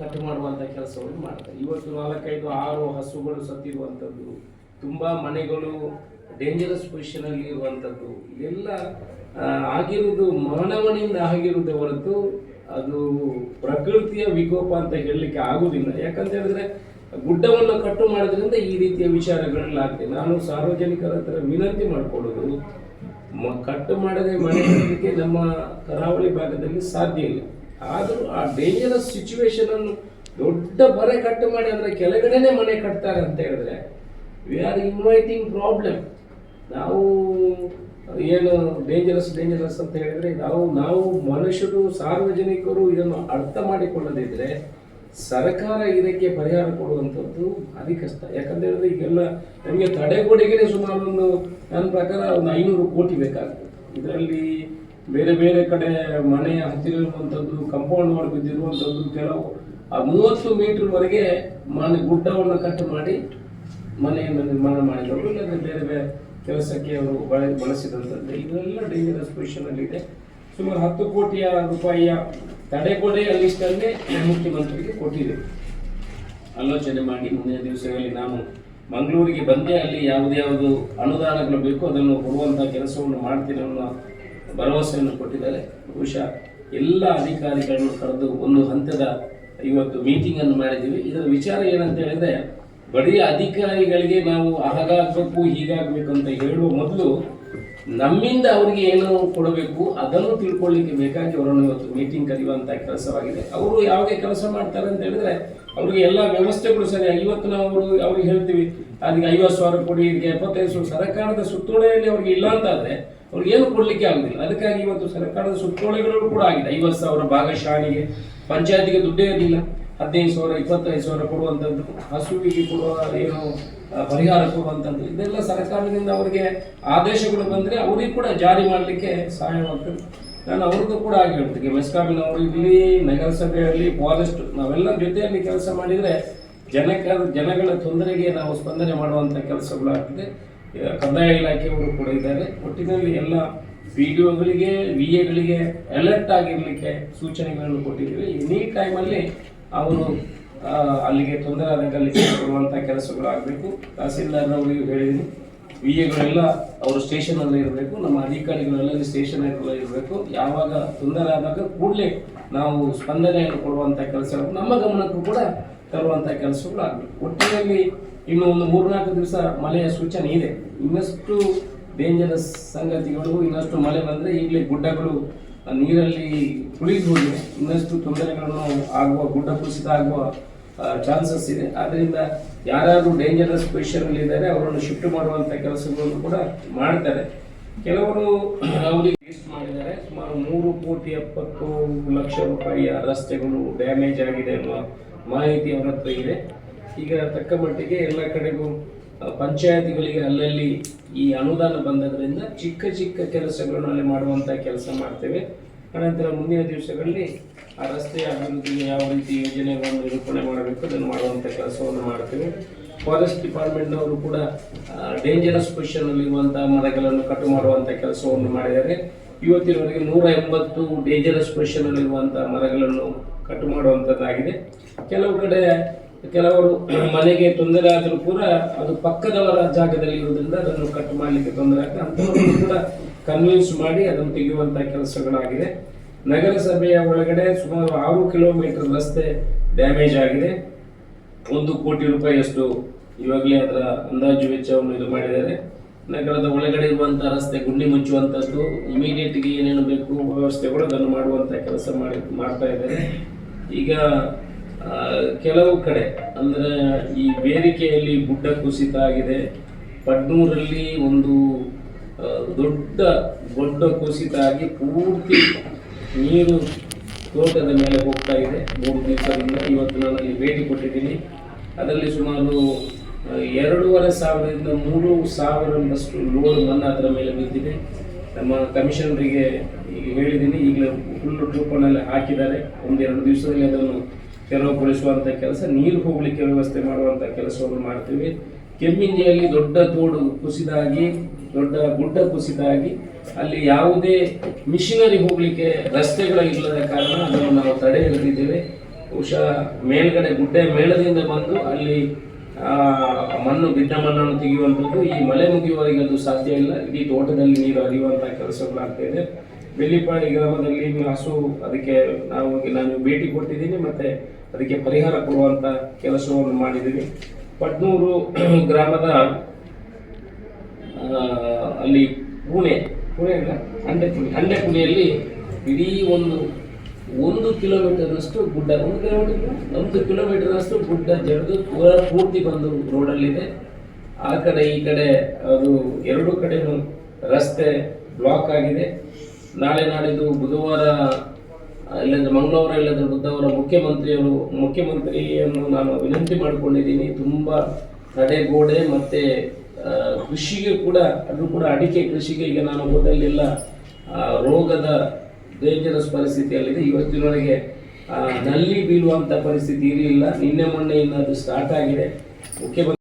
Cut ಮಾಡುವಂಥ ಕೆಲಸವನ್ನು ಮಾಡ್ತಾರೆ. ಇವತ್ತು ನಾಲ್ಕೈದು, ಆರು ಹಸುಗಳು ಸತ್ತಿರುವಂಥದ್ದು, ತುಂಬ ಮನೆಗಳು ಡೇಂಜರಸ್ ಪೊಸಿಷನಲ್ಲಿ ಇರುವಂಥದ್ದು ಇದೆಲ್ಲ ಆಗಿರುವುದು ಮಾನವನಿಂದ ಆಗಿರುವುದೇ ಹೊರತು ಅದು ಪ್ರಕೃತಿಯ ವಿಕೋಪ ಅಂತ ಹೇಳಲಿಕ್ಕೆ ಆಗುವುದಿಲ್ಲ. ಯಾಕಂತ ಹೇಳಿದ್ರೆ ಗುಡ್ಡವನ್ನು ಕಟ್ಟು ಮಾಡೋದ್ರಿಂದ ಈ ರೀತಿಯ ವಿಚಾರಗಳೆಲ್ಲ ಆಗ್ತದೆ. ನಾನು ಸಾರ್ವಜನಿಕರ ಹತ್ರ ವಿನಂತಿ ಮಾಡಿಕೊಳ್ಳೋದು ಕಟ್ಟು ಮಾಡದೆ ಮನೆ ನಮ್ಮ ಕರಾವಳಿ ಭಾಗದಲ್ಲಿ ಸಾಧ್ಯ ಇಲ್ಲ. ಆದರೂ ಆ ಡೇಂಜರಸ್ ಸಿಚುವೇಶನ್ ಅನ್ನು ದೊಡ್ಡ ಬರೆ ಕಟ್ಟು ಮಾಡಿ ಅಂದರೆ ಕೆಳಗಡೆನೆ ಮನೆ ಕಟ್ತಾರೆ ಅಂತ ಹೇಳಿದ್ರೆ ವಿ ಆರ್ ಇನ್ವೈಟಿಂಗ್ ಪ್ರಾಬ್ಲಮ್ ನಾವು ಏನು ಡೇಂಜರಸ್ ಡೇಂಜರಸ್ ಅಂತ ಹೇಳಿದ್ರೆ, ನಾವು ನಾವು ಮನುಷ್ಯರು, ಸಾರ್ವಜನಿಕರು ಇದನ್ನು ಅರ್ಥ ಮಾಡಿಕೊಳ್ಳದಿದ್ದರೆ ಸರ್ಕಾರ ಇದಕ್ಕೆ ಪರಿಹಾರ ಕೊಡುವಂಥದ್ದು ಭಾರಿ ಕಷ್ಟ ಯಾಕಂತ ಹೇಳಿದ್ರೆ ಈಗೆಲ್ಲ ನಮಗೆ ತಡೆಗೋಡೆಗೆ ಸುಮಾರು ಒಂದು ನನ್ನ ಪ್ರಕಾರ ಒಂದು ಐನೂರು ಕೋಟಿ ಬೇಕಾಗ್ತದೆ. ಇದರಲ್ಲಿ ಬೇರೆ ಬೇರೆ ಕಡೆ ಮನೆ ಹತ್ತಿರ ಇರುವಂಥದ್ದು ಕಂಪೌಂಡ್ ಮಾಡಿ ಬಿದ್ದಿರುವಂಥದ್ದು ಕೆಲವು, ಆ ಮೂವತ್ತು ಮೀಟರ್ವರೆಗೆ ಮನೆ ಗುಡ್ಡವನ್ನು ಕಟ್ ಮಾಡಿ ಮನೆಯನ್ನು ನಿರ್ಮಾಣ ಮಾಡಿದವರು ಇಲ್ಲಾಂದ್ರೆ ಬೇರೆ ಬೇರೆ ಕೆಲಸಕ್ಕೆ ಅವರು ಬಳ ಬಳಸಿದಂಥದ್ದು ಇದೆಲ್ಲ ಡೇಂಜರಸ್ ಪೊಸಿಷನಲ್ಲಿದೆ ಸುಮಾರು ಹತ್ತು ಕೋಟಿಯ ರೂಪಾಯಿಯ ತಡೆಗೋಡೆ ಲಿಸ್ಟನ್ನೇ ಮುಖ್ಯಮಂತ್ರಿಗೆ ಕೊಟ್ಟಿದೆ. ಆಲೋಚನೆ ಮಾಡಿ ಮುಂದಿನ ದಿವಸಗಳಲ್ಲಿ ನಾನು ಮಂಗಳೂರಿಗೆ ಬಂದೇ ಅಲ್ಲಿ ಯಾವುದ್ಯಾವುದು ಅನುದಾನಗಳು ಬೇಕೋ ಅದನ್ನು ಕೊಡುವಂಥ ಕೆಲಸವನ್ನು ಮಾಡ್ತೀನಿ ಅನ್ನೋ ಭರವಸೆಯನ್ನು ಕೊಟ್ಟಿದ್ದಾರೆ. ಬಹುಶಃ ಎಲ್ಲ ಅಧಿಕಾರಿಗಳನ್ನು ಕರೆದು ಒಂದು ಹಂತದ ಇವತ್ತು ಮೀಟಿಂಗ್ ಅನ್ನು ಮಾಡಿದ್ದೀವಿ. ಇದರ ವಿಚಾರ ಏನಂತ ಹೇಳಿದ್ರೆ, ಬರೀ ಅಧಿಕಾರಿಗಳಿಗೆ ನಾವು ಹಾಗಾಗಬೇಕು ಹೀಗಾಗಬೇಕು ಅಂತ ಹೇಳುವ ಮೊದಲು ನಮ್ಮಿಂದ ಅವರಿಗೆ ಏನು ಕೊಡಬೇಕು ಅದನ್ನು ತಿಳ್ಕೊಳ್ಳಿಕ್ಕೆ ಬೇಕಾಗಿ ಅವರನ್ನು ಇವತ್ತು ಮೀಟಿಂಗ್ ಕರೆಯುವಂಥ ಕೆಲಸವಾಗಿದೆ. ಅವರು ಯಾವಾಗ ಕೆಲಸ ಮಾಡ್ತಾರೆ ಅಂತ ಹೇಳಿದ್ರೆ, ಅವರಿಗೆ ಎಲ್ಲ ವ್ಯವಸ್ಥೆಗಳು ಸರಿಯಾಗಿ ಇವತ್ತು ನಾವು ಅವರು ಅವ್ರಿಗೆ ಹೇಳ್ತೀವಿ ಅದಕ್ಕೆ ಐವತ್ತು ಸಾವಿರ ಕೊಡಿ ಇದಕ್ಕೆ ಎಪ್ಪತ್ತೈದು ಸಾವಿರ ಸರ್ಕಾರದ ಸುತ್ತೋಲೆಯಲ್ಲಿ ಅವ್ರಿಗೆ ಇಲ್ಲ ಅಂತ ಅವ್ರಿಗೆ ಏನು ಕೊಡಲಿಕ್ಕೆ ಆಗುದಿಲ್ಲ ಅದಕ್ಕಾಗಿ ಇವತ್ತು ಸರ್ಕಾರದ ಸುತ್ತೋಲೆಗಳು ಕೂಡ ಆಗಿದೆ. ಐವತ್ತು ಸಾವಿರ ಭಾಗಶಾಲಿಗೆ, ಪಂಚಾಯತಿಗೆ ದುಡ್ಡೇ ಇರಲಿಲ್ಲ. ಹದಿನೈದು ಸಾವಿರ, ಇಪ್ಪತ್ತೈದು ಸಾವಿರ ಕೊಡುವಂಥದ್ದು, ಹಸುವಿಗೆ ಕೊಡುವ ಏನು ಪರಿಹಾರ ಕೊಡುವಂಥದ್ದು, ಇದೆಲ್ಲ ಸರ್ಕಾರದಿಂದ ಅವರಿಗೆ ಆದೇಶಗಳು ಬಂದರೆ ಅವರಿಗೆ ಕೂಡ ಜಾರಿ ಮಾಡಲಿಕ್ಕೆ ಸಹಾಯವಾಗ್ತದೆ ನಾನು ಅವ್ರಿಗೂ ಕೂಡ ಆಗಿ ಹೇಳ್ತೀನಿ. ಮೆಸ್ಕಾಮಿನವರು ಇಲ್ಲಿ ನಗರಸಭೆಯಲ್ಲಿ ಫಾರೆಸ್ಟ್ ನಾವೆಲ್ಲ ಜೊತೆಯಲ್ಲಿ ಕೆಲಸ ಮಾಡಿದರೆ ಜನಕ, ಜನಗಳ ತೊಂದರೆಗೆ ನಾವು ಸ್ಪಂದನೆ ಮಾಡುವಂಥ ಕೆಲಸಗಳಾಗ್ತದೆ. ಕಂದಾಯ ಇಲಾಖೆಯವರು ಕೂಡ ಇದ್ದಾರೆ. ಒಟ್ಟಿನಲ್ಲಿ ಎಲ್ಲ ಪಿ ಡಿ ಒಗಳಿಗೆ ವಿ ಎಗಳಿಗೆ ಅಲರ್ಟ್ ಆಗಿರಲಿಕ್ಕೆ ಸೂಚನೆಗಳನ್ನು ಕೊಟ್ಟಿದ್ದೀವಿ. ಎನಿ ಟೈಮಲ್ಲಿ ಅವರು ಅಲ್ಲಿಗೆ ತೊಂದರೆ ಆದಾಗ ಅಲ್ಲಿಗೆ ಕೊಡುವಂಥ ಕೆಲಸಗಳು ಆಗಬೇಕು ತಹಸೀಲ್ದಾರ್ನವರಿಗೂ ಹೇಳಿದ್ದೀನಿ. ವಿ ಎಗಳೆಲ್ಲ ಅವರು ಸ್ಟೇಷನಲ್ಲಿ ಇರಬೇಕು. ನಮ್ಮ ಅಧಿಕಾರಿಗಳೆಲ್ಲ ಸ್ಟೇಷನ್ ಇರಬೇಕು. ಯಾವಾಗ ತೊಂದರೆ ಆದಾಗ ಕೂಡಲೇ ನಾವು ಸ್ಪಂದನೆಯನ್ನು ಕೊಡುವಂಥ ಕೆಲಸಗಳು ನಮ್ಮ ಗಮನಕ್ಕೂ ಕೂಡ ತರುವಂಥ ಕೆಲಸಗಳು ಆಗಬೇಕು ಒಟ್ಟಿನಲ್ಲಿ ಇನ್ನು ಒಂದು ಮೂರ್ನಾಲ್ಕು ದಿವಸ ಮಳೆಯ ಸೂಚನೆ ಇದೆ. ಇನ್ನಷ್ಟು ಡೇಂಜರಸ್ ಸಂಗತಿಗಳು, ಇನ್ನಷ್ಟು ಮಳೆ ಬಂದರೆ ಈಗಲೇ ಗುಡ್ಡಗಳು, ನೀರಲ್ಲಿ ಕುಳಿದು ಇನ್ನಷ್ಟು ತೊಂದರೆಗಳನ್ನು ಆಗುವ, ಗುಡ್ಡ ಕುಸಿತ ಆಗುವ ಚಾನ್ಸಸ್ ಇದೆ. ಆದ್ದರಿಂದ ಯಾರಾದರೂ ಡೇಂಜರಸ್ ಪೊಸಿಷನಲ್ಲಿ ಇದ್ದಾರೆ, ಅವರನ್ನು ಶಿಫ್ಟ್ ಮಾಡುವಂಥ ಕೆಲಸಗಳನ್ನು ಕೂಡ ಮಾಡ್ತಾರೆ. ಕೆಲವರು ಅವರಿಗೆ ಲಿಸ್ಟ್ ಮಾಡಿದ್ದಾರೆ. ಸುಮಾರು ಮೂರು ಕೋಟಿ ಎಪ್ಪತ್ತು ಲಕ್ಷ ರೂಪಾಯಿಯ ರಸ್ತೆಗಳು ಡ್ಯಾಮೇಜ್ ಆಗಿದೆ ಅನ್ನುವ ಮಾಹಿತಿ ಅವರ ಹತ್ರ ಇದೆ. ಈಗ ತಕ್ಕ ಮಟ್ಟಿಗೆ ಎಲ್ಲ ಕಡೆಗೂ ಪಂಚಾಯತಿಗಳಿಗೆ ಅಲ್ಲಲ್ಲಿ ಈ ಅನುದಾನ ಬಂದದ್ರಿಂದ ಚಿಕ್ಕ ಚಿಕ್ಕ ಕೆಲಸಗಳನ್ನು ಅಲ್ಲಿ ಮಾಡುವಂಥ ಕೆಲಸ ಮಾಡ್ತೇವೆ. ಅನಂತರ ಮುಂದಿನ ದಿವಸಗಳಲ್ಲಿ ಆ ರಸ್ತೆಯ ಅಭಿವೃದ್ಧಿಗೆ ಯಾವ ರೀತಿ ಯೋಜನೆಗಳನ್ನು ನಿರೂಪಣೆ ಮಾಡಬೇಕು, ಅದನ್ನು ಮಾಡುವಂಥ ಕೆಲಸವನ್ನು ಮಾಡ್ತೇವೆ. ಫಾರೆಸ್ಟ್ ಡಿಪಾರ್ಟ್ಮೆಂಟ್ನವರು ಕೂಡ ಡೇಂಜರಸ್ ಪೊಸಿಷನ್ನಲ್ಲಿರುವಂಥ ಮರಗಳನ್ನು ಕಟ್ಟು ಮಾಡುವಂಥ ಕೆಲಸವನ್ನು ಮಾಡಿದ್ದಾರೆ. ಇವತ್ತಿನವರೆಗೆ ನೂರ ಎಂಬತ್ತು ಡೇಂಜರಸ್ ಪೊಸಿಷನ್ನಲ್ಲಿರುವಂಥ ಮರಗಳನ್ನು ಕಟ್ ಮಾಡುವಂಥದ್ದಾಗಿದೆ ಕೆಲವು ಕಡೆ ಕೆಲವರು ಮನೆಗೆ ತೊಂದರೆ ಆದರೂ ಕೂಡ ಅದು ಪಕ್ಕದವರ ಜಾಗದಲ್ಲಿ ಇರುವುದರಿಂದ ಅದನ್ನು ಕಟ್ ಮಾಡಲಿಕ್ಕೆ ತೊಂದರೆ ಆಗ್ತದೆ. ಕೂಡ ಕನ್ವಿನ್ಸ್ ಮಾಡಿ ಅದನ್ನು ತೆಗೆಯುವಂಥ ಕೆಲಸಗಳಾಗಿದೆ. ನಗರಸಭೆಯ ಒಳಗಡೆ ಸುಮಾರು ಆರು ಕಿಲೋಮೀಟರ್ ರಸ್ತೆ ಡ್ಯಾಮೇಜ್ ಆಗಿದೆ. ಒಂದು ಕೋಟಿ ರೂಪಾಯಿಯಷ್ಟು ಇವಾಗಲೇ ಅದರ ಅಂದಾಜು ವೆಚ್ಚವನ್ನು ಇದು ಮಾಡಿದ್ದಾರೆ. ನಗರದ ಒಳಗಡೆ ಇರುವಂಥ ರಸ್ತೆ, ಗುಂಡಿ ಇಮಿಡಿಯೇಟ್ ಇಮಿಡಿಯೇಟ್ಗೆ ಏನೇನು ಬೇಕು ವ್ಯವಸ್ಥೆಗಳು ಅದನ್ನು ಮಾಡುವಂಥ ಕೆಲಸ ಮಾಡಿ, ಮಾಡ್ತಾ ಇದ್ದಾರೆ. ಈಗ ಕೆಲವು ಕಡೆ, ಅಂದರೆ ಈ ಬೇರಿಕೆಯಲ್ಲಿ ಗುಡ್ಡ ಕುಸಿತ ಆಗಿದೆ. ಪಡ್ನೂರಲ್ಲಿ ಒಂದು ದೊಡ್ಡ ದೊಡ್ಡ ಕುಸಿತ ಆಗಿ ಪೂರ್ತಿ ನೀರು ತೋಟದ ಮೇಲೆ ಹೋಗ್ತಾ ಇದೆ. ಮೂರು ದಿವಸದಿಂದ ಇವತ್ತು ನಾನು ಅಲ್ಲಿ ಭೇಟಿ ಕೊಟ್ಟಿದ್ದೀನಿ. ಅದರಲ್ಲಿ ಸುಮಾರು ಎರಡೂವರೆ ಸಾವಿರದಿಂದ ಮೂರು ಸಾವಿರದಷ್ಟು ಲೋಡ್ ಮಣ್ಣು ಅದರ ಮೇಲೆ ಬಿದ್ದಿದೆ ನಮ್ಮ ಕಮಿಷನರಿಗೆ ಈಗ ಹೇಳಿದ್ದೀನಿ, ಈಗಲೇ ಫುಲ್ಲು ಟ್ರೂಪನ್ನೆಲ್ಲ ಹಾಕಿದ್ದಾರೆ. ಒಂದೆರಡು ದಿವಸದಲ್ಲಿ ಅದನ್ನು ತೆರವುಗೊಳಿಸುವಂಥ ಕೆಲಸ, ನೀರು ಹೋಗಲಿಕ್ಕೆ ವ್ಯವಸ್ಥೆ ಮಾಡುವಂಥ ಕೆಲಸವನ್ನು ಮಾಡ್ತೀವಿ. ಕೆಮ್ಮಿಂಜಿಯಲ್ಲಿ ದೊಡ್ಡ ತೋಡು ಕುಸಿದಾಗಿ, ದೊಡ್ಡ ಗುಡ್ಡ ಕುಸಿದಾಗಿ, ಅಲ್ಲಿ ಯಾವುದೇ ಮಿಷಿನರಿ ಹೋಗಲಿಕ್ಕೆ ರಸ್ತೆಗಳ ಇಲ್ಲದ ಕಾರಣ ಅದನ್ನು ನಾವು ತಡೆ ಹಿಡಿದಿದ್ದೇವೆ ಬಹುಶಃ ಮೇಲ್ಗಡೆ ಗುಡ್ಡೆ ಮೇಳದಿಂದ ಬಂದು ಅಲ್ಲಿ ಮಣ್ಣು, ಬಿದ್ದ ಮಣ್ಣನ್ನು ತೆಗೆಯುವಂಥದ್ದು ಈ ಮಳೆ ಮುಗಿಯುವವರೆಗೆ ಅದು ಸಾಧ್ಯ ಇಲ್ಲ. ಇಡೀ ತೋಟದಲ್ಲಿ ನೀರು ಹರಿಯುವಂಥ ಕೆಲಸಗಳಾಗ್ತಾ ಇದೆ ಬೆಳ್ಳಿಪಾಡಿ ಗ್ರಾಮದಲ್ಲಿ ಹಸು, ಅದಕ್ಕೆ ನಾವು ನಾನು ಭೇಟಿ ಕೊಟ್ಟಿದ್ದೀನಿ ಮತ್ತೆ ಅದಕ್ಕೆ ಪರಿಹಾರ ಕೊಡುವಂಥ ಕೆಲಸವನ್ನು ಮಾಡಿದ್ದೀವಿ. ಪಟ್ನೂರು ಗ್ರಾಮದ ಅಲ್ಲಿ ಪುಣೆ ಪುಣೆ ಪುಣಿ, ಹಂಡೆ ಪುಣೆಯಲ್ಲಿ ಇಡೀ ಒಂದು ಒಂದು ಕಿಲೋಮೀಟರ್ನಷ್ಟು ಗುಡ್ಡ, ಒಂದು ಕಿಲೋಮೀಟರ್ ಒಂದು ಕಿಲೋಮೀಟರ್ನಷ್ಟು ಗುಡ್ಡ ಜಡಿದು ಪೂರ ಪೂರ್ತಿ ಬಂದು ರೋಡಲ್ಲಿದೆ ಆ ಕಡೆ ಈ ಕಡೆ ಅದು ಎರಡು ಕಡೆನೂ ರಸ್ತೆ ಬ್ಲಾಕ್ ಆಗಿದೆ. ನಾಳೆ ನಾಡಿದ್ದು ಬುಧವಾರ ಇಲ್ಲಂದ್ರೆ ಮಂಗಳವಾರ, ಇಲ್ಲಂದರೆ ಬುಧವಾರ ಮುಖ್ಯಮಂತ್ರಿಯವರು, ಮುಖ್ಯಮಂತ್ರಿಯನ್ನು ನಾನು ವಿನಂತಿ ಮಾಡಿಕೊಂಡಿದ್ದೀನಿ. ತುಂಬ ತಡೆಗೋಡೆ ಮತ್ತು ಕೃಷಿಗೆ ಕೂಡ, ಅದು ಕೂಡ ಅಡಿಕೆ ಕೃಷಿಗೆ ಈಗ ನಾನು ಹೋದಲ್ಲೆಲ್ಲ ರೋಗದ ಡೇಂಜರಸ್ ಪರಿಸ್ಥಿತಿಯಲ್ಲಿದೆ ಇವತ್ತಿನವರೆಗೆ ನಲ್ಲಿ ಬೀಳುವಂಥ ಪರಿಸ್ಥಿತಿ ಇರಲಿಲ್ಲ. ನಿನ್ನೆ ಮೊನ್ನೆಯಿಂದ ಅದು ಸ್ಟಾರ್ಟ್ ಆಗಿದೆ. ಮುಖ್ಯಮಂತ್ರಿ